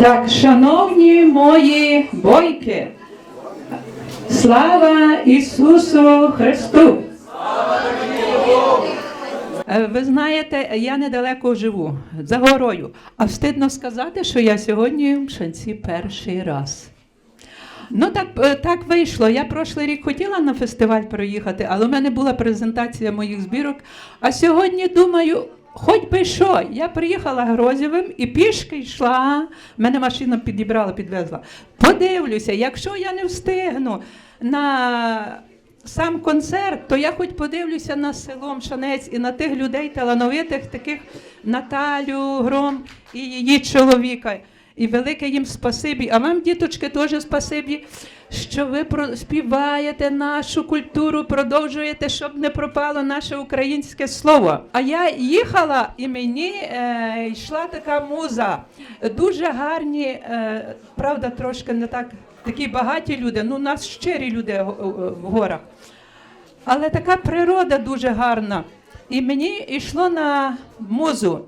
Так, шановні мої бойки, слава Ісусу Христу! Е, Ви знаєте, я недалеко живу за горою, а встидно сказати, що я сьогодні в Шанці перший раз. Ну так, е, так вийшло. Я прошлий рік хотіла на фестиваль проїхати, але в мене була презентація моїх збірок. А сьогодні думаю, хоч би що. Я приїхала Грозєвим і пішки йшла. Мене машина підібрала, підвезла. Подивлюся, якщо я не встигну на сам концерт, то я хоч подивлюся на село Мшанець і на тих людей талановитих, таких Наталю Гром і її чоловіка. І велике їм спасибі. А вам, діточки, теж спасибі, що ви співаєте нашу культуру, продовжуєте, щоб не пропало наше українське слово. А я їхала, і мені е, йшла така муза. Дуже гарні, е, правда, трошки не так такі багаті люди. Ну, у нас щирі люди в горах. Але така природа дуже гарна. І мені йшло на музу.